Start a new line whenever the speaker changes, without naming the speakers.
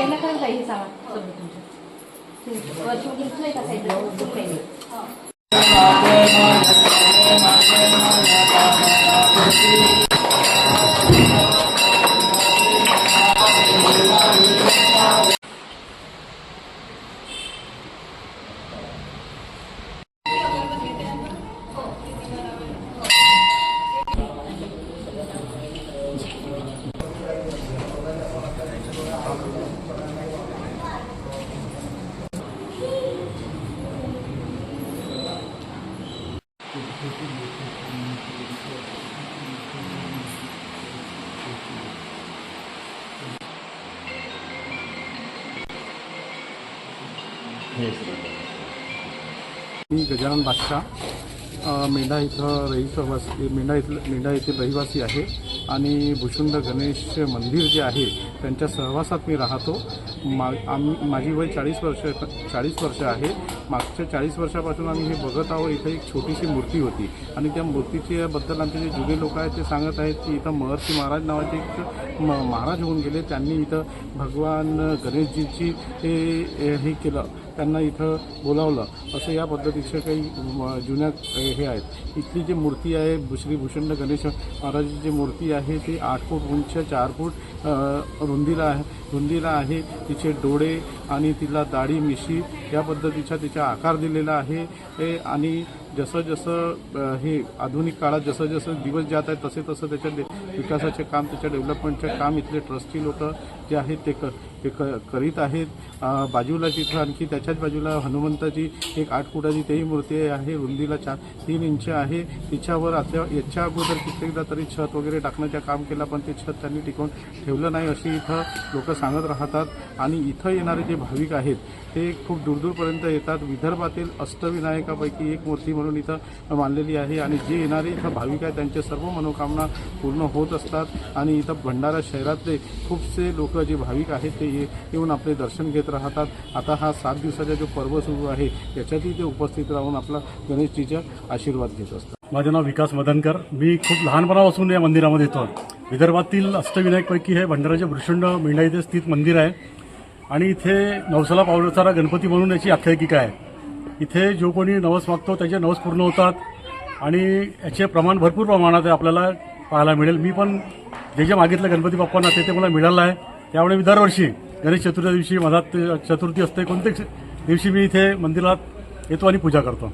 साईडला करून जाईल सामान सगळं तुमचं वर्ष वगैरे नाही का साईडला खूप काही नाही
मी Ini kejalan basah. मेंढा इथं रहिवासी मेंढा इथलं मेंढा येथील रहिवासी आहे. आणि भुषुंड गणेश मंदिर जे आहे त्यांच्या सहवासात मी राहतो. मा आम्ही माझी वय चाळीस वर्ष चाळीस वर्ष आहे. मागच्या चाळीस वर्षापासून आम्ही हे बघत आहोत इथं एक छोटीशी मूर्ती होती. आणि त्या मूर्तीच्या बद्दल आमचे जे जुने लोक आहेत ते सांगत आहेत की इथं महर्षी महाराज नावाचे एक म- महाराज होऊन गेले. त्यांनी इथं भगवान गणेशजीची हे हे केलं. त्यांना इथं बोलावलं. असं या पद्धतीचं काही जुन्या हे आहेत. इथली जी मूर्ती आहे श्री भूषण गणेश महाराजाची जी मूर्ती आहे ती आठ फूट उंच चार फूट रुंदीला आहे. रुंदीला आहे. तिचे डोळे आणि तिला दाढी मिशी या पद्धतीचा तिचा आकार दिलेला आहे. हे आणि जसं जसं हे आधुनिक काळात जसं जसं दिवस जात आहेत तसे तसं त्याच्या विकासाचे काम त्याच्या डेव्हलपमेंटचे काम इथले ट्रस्टी लोक जे आहेत ते क ते क करीत आहेत. बाजूला तिथं आणखी त्याच्याच बाजूला हनुमंताची एक आठ फुटाची तेही मूर्ती आहे रुंदीला चार तीन इंच आहे. तिच्यावर आता याच्या अगोदर कित्येकदा तरी छत वगैरे टाकण्याचं काम केलं पण ते छत त्यांनी टिकवून ठेवलं नाही अशी इथं लोक सांगत राहतात. आणि इथं येणारे जे भाविक आहेत ते खूप दूरदूरपर्यंत येतात. विदर्भातील अष्टविनायकापैकी एक मूर्ती म्हणून इथं मानलेली आहे आणि जे येणारे इथं भाविक आहेत त्यांचे सर्व मनोकामना पूर्ण होत असतात. आणि इथं भंडारा शहरातले खूपसे लोक जे भाविक आहेत ते ये- येऊन आपले दर्शन घेत राहतात. आता हा सात दिवसाचा जो पर्व सुरू आहे याच्यातही ते उपस्थित राहून आपला गणेशजीचा आशीर्वाद घेत असतात.
माझं नाव विकास मदनकर. मी खूप लहानपणापासून या मंदिरामध्ये येतो. विदर्भातील अष्टविनायकपैकी हे भंडाराचे भृषुंड मेंढा इथे स्थित मंदिर आहे. आणि इथे नवसाला पावसारा गणपती म्हणून याची आख्यायिका आहे. इथे जो कोणी नवस मागतो त्याचे नवस पूर्ण होतात. आणि याचे प्रमाण भरपूर प्रमाणात आहे आपल्याला पाहायला मिळेल. मी पण जे जे मागितलं गणपती बाप्पांना ते ते मला मिळालं आहे. त्यामुळे मी दरवर्षी गणेश चतुर्थी दिवशी मधात चतुर्थी असते कोणत्याच दिवशी मी इथे मंदिरात येतो आणि पूजा करतो.